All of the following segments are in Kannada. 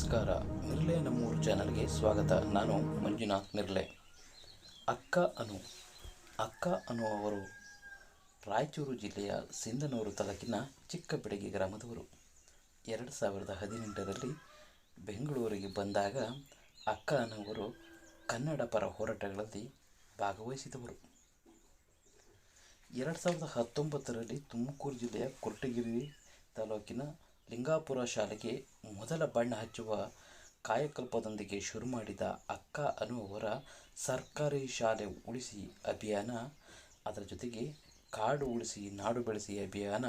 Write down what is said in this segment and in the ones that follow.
ನಮಸ್ಕಾರ. ನಿರ್ಲೆ ನಮ್ಮೂರು ಚಾನಲ್ಗೆ ಸ್ವಾಗತ. ನಾನು ಮಂಜುನಾಥ್ ನಿರ್ಲೆ. ಅಕ್ಕ ಅನು ಅಕ್ಕ ಅನು ಅವರು ರಾಯಚೂರು ಜಿಲ್ಲೆಯ ಸಿಂಧನೂರು ತಾಲೂಕಿನ ಚಿಕ್ಕಬೆಡಗಿ ಗ್ರಾಮದವರು. ಎರಡು ಸಾವಿರದ ಹದಿನೆಂಟರಲ್ಲಿ ಬೆಂಗಳೂರಿಗೆ ಬಂದಾಗ ಅಕ್ಕ ಅನ್ನುವರು ಕನ್ನಡ ಪರ ಹೋರಾಟಗಳಲ್ಲಿ ಭಾಗವಹಿಸಿದವರು. ಎರಡು ಸಾವಿರದ ಹತ್ತೊಂಬತ್ತರಲ್ಲಿ ತುಮಕೂರು ಜಿಲ್ಲೆಯ ಕೊರಟಗೆರೆ ತಾಲೂಕಿನ ಲಿಂಗಾಪುರ ಶಾಲೆಗೆ ಮೊದಲ ಬಣ್ಣ ಹಚ್ಚುವ ಕಾಯಕಲ್ಪದೊಂದಿಗೆ ಶುರು ಮಾಡಿದ ಅಕ್ಕ ಅನ್ನುವವರ ಸರ್ಕಾರಿ ಶಾಲೆ ಉಳಿಸಿ ಅಭಿಯಾನ, ಅದರ ಜೊತೆಗೆ ಕಾಡು ಉಳಿಸಿ ನಾಡು ಬೆಳೆಸಿ ಅಭಿಯಾನ,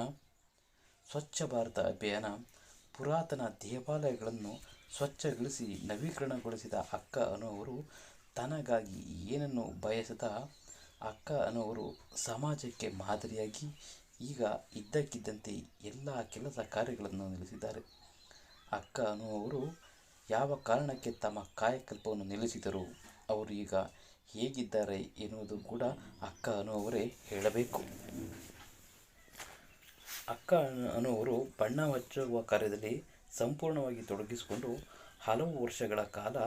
ಸ್ವಚ್ಛ ಭಾರತ ಅಭಿಯಾನ, ಪುರಾತನ ದೇವಾಲಯಗಳನ್ನು ಸ್ವಚ್ಛಗೊಳಿಸಿ ನವೀಕರಣಗೊಳಿಸಿದ ಅಕ್ಕ ಅನ್ನುವರು ತನಗಾಗಿ ಏನನ್ನು ಬಯಸದ ಅಕ್ಕ ಅನ್ನುವರು ಸಮಾಜಕ್ಕೆ ಮಾದರಿಯಾಗಿ ಈಗ ಇದ್ದಕ್ಕಿದ್ದಂತೆ ಎಲ್ಲ ಕೆಲಸ ಕಾರ್ಯಗಳನ್ನು ನಿಲ್ಲಿಸಿದ್ದಾರೆ. ಅಕ್ಕ ಅನ್ನುವರು ಯಾವ ಕಾರಣಕ್ಕೆ ತಮ್ಮ ಕಾಯಕಲ್ಪವನ್ನು ನಿಲ್ಲಿಸಿದರು? ಅವರು ಈಗ ಹೇಗಿದ್ದಾರೆ ಎನ್ನುವುದು ಕೂಡ ಅಕ್ಕ ಅನ್ನುವವರೇ ಹೇಳಬೇಕು. ಅಕ್ಕ ಅನ್ನುವರು ಬಣ್ಣ ಹಚ್ಚುವ ಕಾರ್ಯದಲ್ಲಿ ಸಂಪೂರ್ಣವಾಗಿ ತೊಡಗಿಸಿಕೊಂಡು ಹಲವು ವರ್ಷಗಳ ಕಾಲ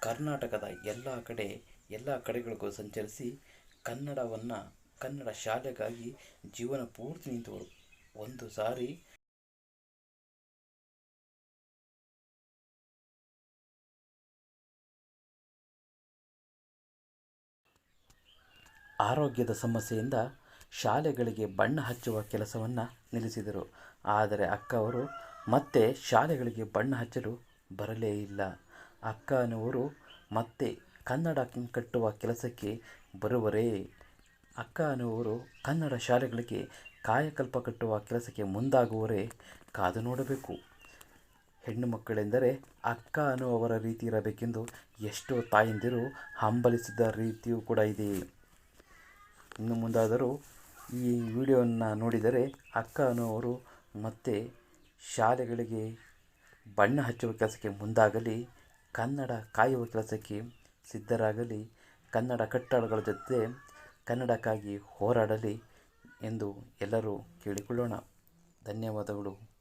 ಕರ್ನಾಟಕದ ಎಲ್ಲ ಕಡೆ, ಎಲ್ಲ ಕಡೆಗಳಿಗೂ ಸಂಚರಿಸಿ ಕನ್ನಡವನ್ನು, ಕನ್ನಡ ಶಾಲೆಗಾಗಿ ಜೀವನ ಪೂರ್ತಿ ನಿಂತವರು. ಒಂದು ಸಾರಿ ಆರೋಗ್ಯದ ಸಮಸ್ಯೆಯಿಂದ ಶಾಲೆಗಳಿಗೆ ಬಣ್ಣ ಹಚ್ಚುವ ಕೆಲಸವನ್ನು ನಿಲ್ಲಿಸಿದರು. ಆದರೆ ಅಕ್ಕ ಅವರು ಮತ್ತೆ ಶಾಲೆಗಳಿಗೆ ಬಣ್ಣ ಹಚ್ಚಲು ಬರಲೇ ಇಲ್ಲ. ಅಕ್ಕನವರು ಅನ್ನುವರು ಮತ್ತೆ ಕನ್ನಡ ಕಟ್ಟುವ ಕೆಲಸಕ್ಕೆ ಬರುವರೇ? ಅಕ್ಕ ಅನ್ನುವರು ಕನ್ನಡ ಶಾಲೆಗಳಿಗೆ ಕಾಯಕಲ್ಪ ಕಟ್ಟುವ ಕೆಲಸಕ್ಕೆ ಮುಂದಾಗುವರೇ? ಕಾದು ನೋಡಬೇಕು. ಹೆಣ್ಣು ಮಕ್ಕಳೆಂದರೆ ಅಕ್ಕ ಅನ್ನುವವರ ರೀತಿ ಇರಬೇಕೆಂದು ಎಷ್ಟೋ ತಾಯಂದಿರು ಹಂಬಲಿಸಿದ ರೀತಿಯೂ ಕೂಡ ಇದೆ. ಇನ್ನು ಮುಂದಾದರೂ ಈ ವಿಡಿಯೋವನ್ನು ನೋಡಿದರೆ ಅಕ್ಕ ಅನ್ನುವರು ಮತ್ತೆ ಶಾಲೆಗಳಿಗೆ ಬಣ್ಣ ಹಚ್ಚುವ ಕೆಲಸಕ್ಕೆ ಮುಂದಾಗಲಿ, ಕನ್ನಡ ಕಾಯುವ ಕೆಲಸಕ್ಕೆ ಸಿದ್ಧರಾಗಲಿ, ಕನ್ನಡ ಕಟ್ಟಡಗಳ ಜೊತೆ ಕನ್ನಡಕ್ಕಾಗಿ ಹೋರಾಡಲಿ ಎಂದು ಎಲ್ಲರೂ ಕೇಳಿಕೊಳ್ಳೋಣ. ಧನ್ಯವಾದಗಳು.